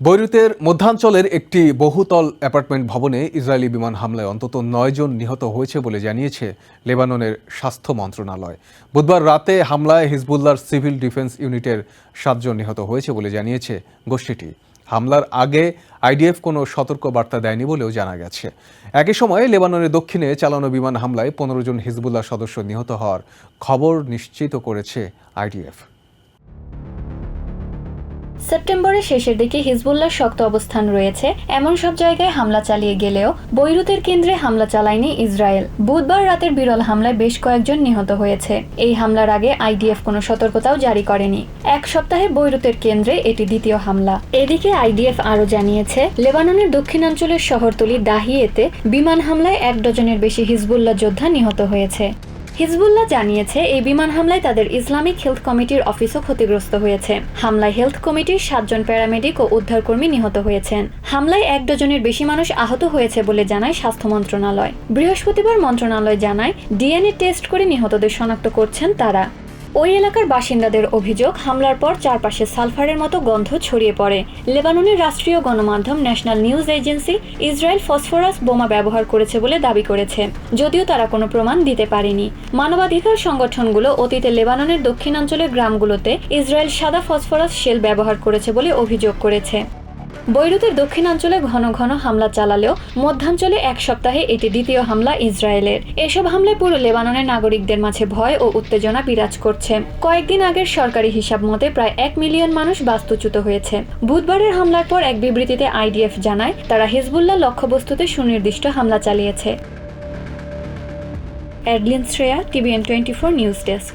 বৈরুতের মধ্যাঞ্চলের একটি বহুতল অ্যাপার্টমেন্ট ভবনে ইসরায়েলি বিমান হামলায় অন্তত নয় জন নিহত হয়েছে বলে জানিয়েছে লেবাননের স্বাস্থ্য মন্ত্রণালয়। বুধবার রাতে হামলায় হিজবুল্লাহর সিভিল ডিফেন্স ইউনিটের সাতজন নিহত হয়েছে বলে জানিয়েছে গোষ্ঠীটি। হামলার আগে আইডিএফ কোনো সতর্ক বার্তা দেয়নি বলেও জানা গেছে। একই সময়ে লেবাননের দক্ষিণে চালানো বিমান হামলায় পনেরো জন হিজবুল্লাহ সদস্য নিহত হওয়ার খবর নিশ্চিত করেছে আইডিএফ। সেপ্টেম্বরের শেষের দিকে হিজবুল্লাহ শক্ত অবস্থান রয়েছে। এমন সব জায়গায় হামলা চালিয়ে গেলেও বৈরুতের কেন্দ্রে হামলা চালায়নি ইসরায়েল। বুধবার রাতের বিরল হামলায় বেশ কয়েকজন নিহত হয়েছে। এই হামলার আগে আইডিএফ কোনো সতর্কতাও জারি করেনি। এক সপ্তাহে বৈরুতের কেন্দ্রে এটি দ্বিতীয় হামলা। এদিকে আইডিএফ আরও জানিয়েছে, লেবাননের দক্ষিণাঞ্চলের শহরতলি দাহিয়েতে বিমান হামলায় এক ডজনের বেশি হিজবুল্লাহ যোদ্ধা নিহত হয়েছে। হিজবুল্লাহ জানিয়েছে, এই বিমান হামলায় তাদের ইসলামিক হেলথ কমিটির অফিসও ক্ষতিগ্রস্ত হয়েছে। হামলায় হেলথ কমিটির সাতজন প্যারামেডিক ও উদ্ধারকর্মী নিহত হয়েছেন। হামলায় এক ডজনের বেশি মানুষ আহত হয়েছে বলে জানায় স্বাস্থ্য মন্ত্রণালয়। বৃহস্পতিবার মন্ত্রণালয় জানায়, ডিএনএ টেস্ট করে নিহতদের শনাক্ত করছেন তারা। ওই এলাকার বাসিন্দাদের অভিযোগ, হামলার পর চারপাশে সালফারের মতো গন্ধ ছড়িয়ে পড়ে। লেবাননের রাষ্ট্রীয় গণমাধ্যম national news agency Israel phosphorus বোমা ব্যবহার করেছে বলে দাবি করেছে। যদিও তারা কোনো প্রমাণ দিতে পারেনি। মানবাধিকার সংগঠনগুলো অতীতে লেবাননের দক্ষিণাঞ্চলের গ্রামগুলোতে ইসরায়েল সাদা ফসফরাস শেল ব্যবহার করেছে বলে অভিযোগ করেছে। বৈরুতের দক্ষিণাঞ্চলে ঘন ঘন হামলা চালালেও মধ্যাঞ্চলে এক সপ্তাহে এটি দ্বিতীয় হামলা ইসরায়েলের। এসব হামলায় পুরো লেবাননের নাগরিকদের মাঝে ভয় ও উত্তেজনা বিরাজ করছে। কয়েকদিন আগের সরকারি হিসাব মতে প্রায় এক মিলিয়ন মানুষ বাস্তুচ্যুত হয়েছে। বুধবারের হামলার পর এক বিবৃতিতে আইডিএফ জানায়, তারা হিজবুল্লাহ লক্ষ্যবস্তুতে সুনির্দিষ্ট হামলা চালিয়েছে। Adeline Shreya, TVN twenty four news desk.